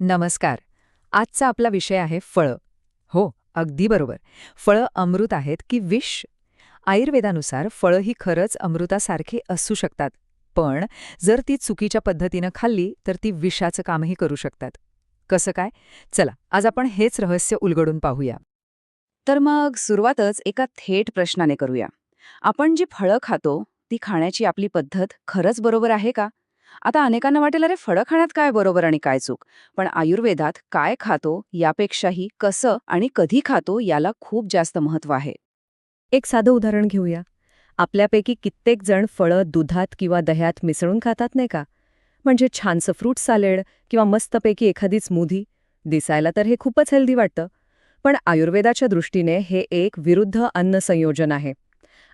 नमस्कार. आजचा आपला विषय आहे फळं. हो अगदी बरोबर. फळं अमृत आहेत की विष? आयुर्वेदानुसार फळं ही खरंच अमृतासारखी असू शकतात पण जर ती चुकीच्या पद्धतीनं खाल्ली तर ती विषाचं कामही करू शकतात. कसं काय? चला आज आपण हेच रहस्य उलगडून पाहूया. तर मग सुरुवातच एका थेट प्रश्नाने करूया. आपण जी फळं खातो ती खाण्याची आपली पद्धत खरंच बरोबर आहे का? आता अनेकांना वाटेल अरे फळं खाण्यात काय बरोबर आणि काय चूक? पण आयुर्वेदात काय खातो यापेक्षाही कसं आणि कधी खातो याला खूप जास्त महत्त्व आहे. एक साधं उदाहरण घेऊया. आपल्यापैकी कित्येक जण फळं दुधात किंवा दह्यात मिसळून खातात नाही का? म्हणजे छानसं फ्रूट सॅलेड किंवा मस्तपैकी एखादी स्मूधी दिसायला तर हे खूपच हेल्दी वाटतं. पण आयुर्वेदाच्या दृष्टीने हे एक विरुद्ध अन्न संयोजन आहे.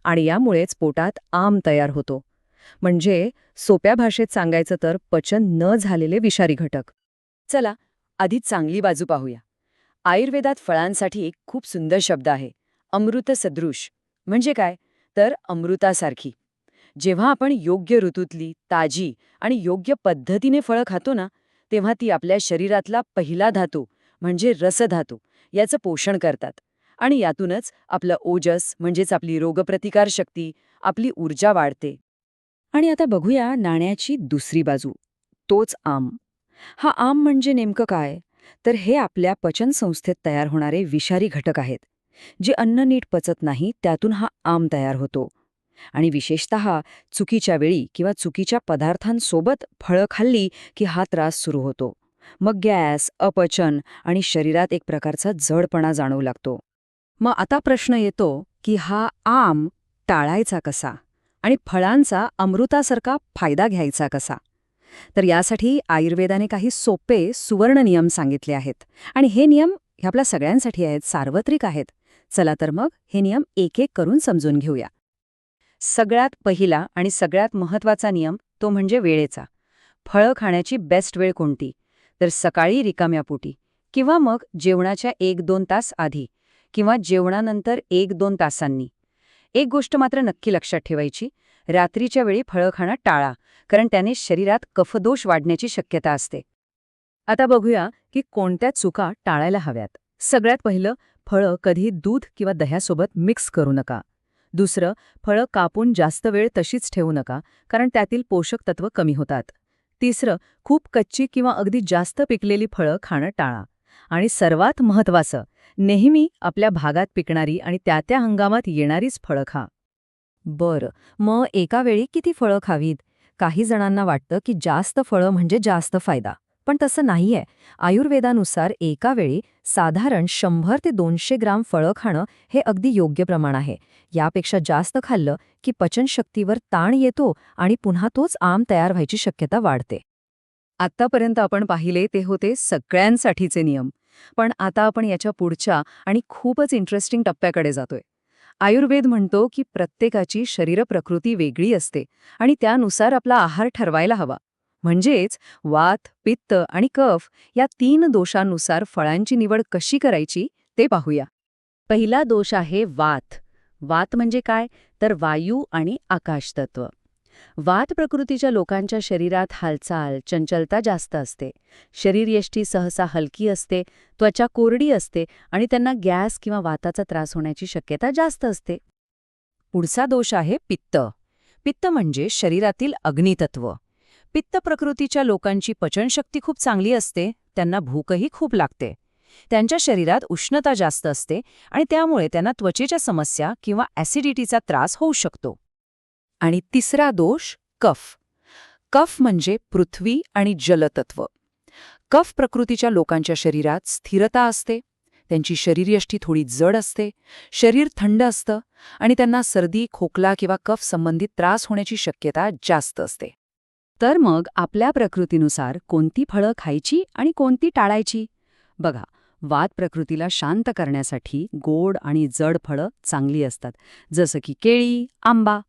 आणि यामुळेच पोटात आम तयार होतो. म्हणजे सोप्या भाषेत सांगायचं तर पचन न झालेले विषारी घटक. चला आधी चांगली बाजू पाहूया. आयुर्वेदात फळांसाठी एक खूप सुंदर शब्द आहे अमृत सदृश. म्हणजे काय? तर अमृतासारखी. जेव्हा आपण योग्य ऋतूतली ताजी आणि योग्य पद्धतीने फळं खातो ना तेव्हा ती आपल्या शरीरातला पहिला धातू म्हणजे रसधातू याचं पोषण करतात. आणि यातूनच आपलं ओजस म्हणजेच आपली रोगप्रतिकारशक्ती आपली ऊर्जा वाढते. आणि आता बघूया नाण्याची दुसरी बाजू तोच आम. हा आम म्हणजे नेमकं काय? तर हे आपल्या पचनसंस्थेत तयार होणारे विषारी घटक आहेत. जे अन्न नीट पचत नाही त्यातून हा आम तयार होतो. आणि विशेषत चुकीच्या वेळी किंवा चुकीच्या पदार्थांसोबत फळं खाल्ली की हा त्रास सुरू होतो. मग गॅस अपचन आणि शरीरात एक प्रकारचा जडपणा जाणवू लागतो. मग आता प्रश्न येतो की हा आम टाळायचा कसा? आणि फळांचा अमृतासारखा फायदा घ्यायचा कसा? तर यासाठी आयुर्वेदाने काही सोपे सुवर्ण नियम सांगितले आहेत. आणि हे नियम हे आपल्या सगळ्यांसाठी आहेत सार्वत्रिक आहेत. चला तर मग हे नियम एक एक करून समजून घेऊया. सगळ्यात पहिला आणि सगळ्यात महत्त्वाचा नियम तो म्हणजे वेळेचा. फळं खाण्याची बेस्ट वेळ कोणती? तर सकाळी रिकाम्या पोटी किंवा मग जेवणाच्या एक दोन तास आधी किंवा जेवणानंतर एक दोन तासांनी. एक गोष्ट मात्र नक्की लक्षात ठेवायची रात्रीच्या वेळी फळं खाणं टाळा कारण त्याने शरीरात कफदोष वाढण्याची शक्यता असते. आता बघूया की कोणत्या चुका टाळायला हव्यात. सगळ्यात पहिलं फळं कधी दूध किंवा दह्यासोबत मिक्स करू नका. दुसरं फळं कापून जास्त वेळ तशीच ठेवू नका कारण त्यातील पोषक तत्व कमी होतात. तिसरं खूप कच्ची किंवा अगदी जास्त पिकलेली फळं खाणं टाळा. आणि सर्वात महत्त्वाचं नेहमी आपल्या भागात पिकणारी आणि त्या त्या हंगामात येणारीच फळं खा. बरं मग एका वेळी किती फळं खावीत? काही जणांना वाटतं की जास्त फळं म्हणजे जास्त फायदा पण तसं नाहीये. आयुर्वेदानुसार एका वेळी साधारण शंभर ते दोनशे ग्राम फळं खाणं हे अगदी योग्य प्रमाण आहे. यापेक्षा जास्त खाल्लं की पचनशक्तीवर ताण येतो आणि पुन्हा तोच आम तयार व्हायची शक्यता वाढते. आत्तापर्यंत आपण पाहिले ते होते सगळ्यांसाठीचे नियम. पण आता आपण याच्या पुढच्या आणि खूपच इंटरेस्टिंग टप्प्याकडे जातोय. आयुर्वेद म्हणतो की प्रत्येकाची शरीरप्रकृती वेगळी असते आणि त्यानुसार आपला आहार ठरवायला हवा. म्हणजेच वात पित्त आणि कफ या तीन दोषांनुसार फळांची निवड कशी करायची ते पाहूया. पहिला दोष आहे वात. वात म्हणजे काय? तर वायू आणि आकाशतत्व. वात प्रकृतीच्या लोकांच्या शरीरात हालचाल चंचलता जास्त असते. शरीरयष्टी सहसा हलकी असते त्वचा कोरडी असते आणि त्यांना गॅस किंवा वाताचा त्रास होण्याची शक्यता जास्त असते. पुढचा दोष आहे पित्त. पित्त म्हणजे शरीरातील अग्नितत्व. पित्त प्रकृतीच्या लोकांची पचनशक्ती खूप चांगली असते त्यांना भूकही खूप लागते. त्यांच्या शरीरात उष्णता जास्त असते आणि त्यामुळे त्यांना त्वचेच्या समस्या किंवा ॲसिडिटीचा त्रास होऊ शकतो. आणि तिसरा दोष कफ. कफ म्हणजे पृथ्वी आणि जलतत्व. कफ प्रकृतीच्या लोकांच्या शरीरात स्थिरता असते त्यांची शरीरयष्टी थोडी जड असते शरीर थंड असतं आणि त्यांना सर्दी खोकला किंवा कफ संबंधित त्रास होण्याची शक्यता जास्त असते. तर मग आपल्या प्रकृतीनुसार कोणती फळं खायची आणि कोणती टाळायची? बघा वात प्रकृतीला शांत करण्यासाठी गोड आणि जड फळं चांगली असतात जसं की केळी आंबा.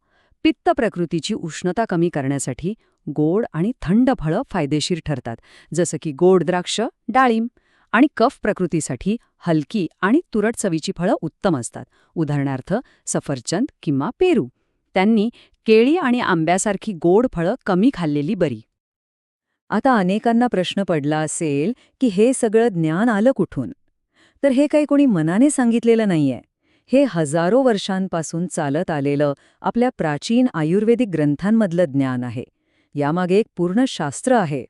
पित्त प्रकृतीची उष्णता कमी करण्यासाठी गोड आणि थंड फळं फायदेशीर ठरतात जसं की गोड द्राक्ष डाळिंब आणि कफ प्रकृतीसाठी हलकी आणि तुरट चवीची फळं उत्तम असतात. उदाहरणार्थ सफरचंद किंवा पेरू. त्यांनी केळी आणि आंब्यासारखी गोड फळं कमी खाल्लेली बरी. आता अनेकांना प्रश्न पडला असेल की हे सगळं ज्ञान आलं कुठून? तर हे काही कोणी मनाने सांगितलेलं नाहीये. हे हजारो वर्षांपासून चालत आलेलं आपल्या प्राचीन आयुर्वेदिक ग्रंथांमधलं ज्ञान आहे. यामागे एक पूर्ण शास्त्र आहे.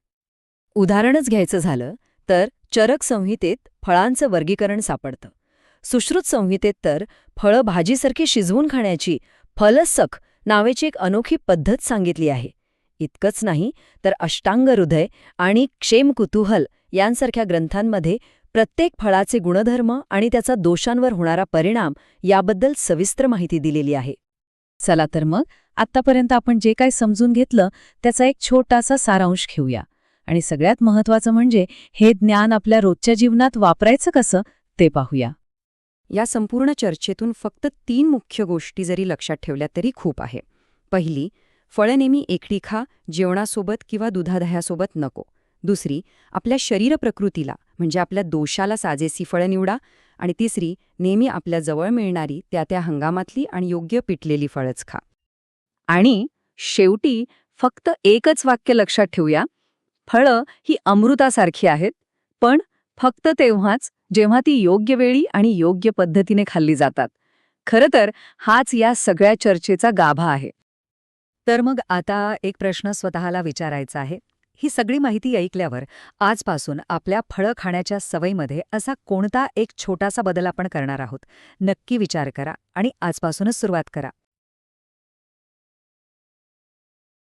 उदाहरणच घ्यायचं झालं तर चरक संहितेत फळांचं वर्गीकरण सापडतं. सुश्रुत संहितेत तर फळं भाजीसारखी शिजवून खाण्याची फलसख नावेची एक अनोखी पद्धत सांगितली आहे. इतकंच नाही तर अष्टांग हृदय आणि क्षेम कुतूहल यांसारख्या ग्रंथांमध्ये प्रत्येक फळाचे गुणधर्म आणि त्याचा दोषांवर होणारा परिणाम याबद्दल सविस्तर माहिती दिलेली आहे. चला तर मग आत्तापर्यंत आपण जे काय समजून घेतलं त्याचा एक छोटासा सारांश घेऊया. आणि सगळ्यात महत्वाचं म्हणजे हे ज्ञान आपल्या रोजच्या जीवनात वापरायचं कसं ते पाहूया. या संपूर्ण चर्चेतून फक्त तीन मुख्य गोष्टी जरी लक्षात ठेवल्या तरी खूप आहे. पहिली फळं नेहमी एकटी खा जेवणासोबत किंवा दुधादह्यासोबत नको. दुसरी आपल्या शरीर प्रकृतीला म्हणजे आपल्या दोषाला साजेसी फळं निवडा. आणि तिसरी नेहमी आपल्या जवळ मिळणारी त्या त्या हंगामातली आणि योग्य पिटलेली फळंच खा. आणि शेवटी फक्त एकच वाक्य लक्षात ठेवूया. फळं ही अमृतासारखी आहेत पण फक्त तेव्हाच जेव्हा ती योग्य वेळी आणि योग्य पद्धतीने खाल्ली जातात. खरं तर हाच या सगळ्या चर्चेचा गाभा आहे. तर मग आता एक प्रश्न स्वतःला विचारायचा आहे. ही सगळी माहिती ऐकल्यावर आजपासून आपल्या फळं खाण्याच्या सवयीमध्ये असा कोणता एक छोटासा बदल आपण करणार आहोत नक्की विचार करा आणि आजपासूनच सुरुवात करा.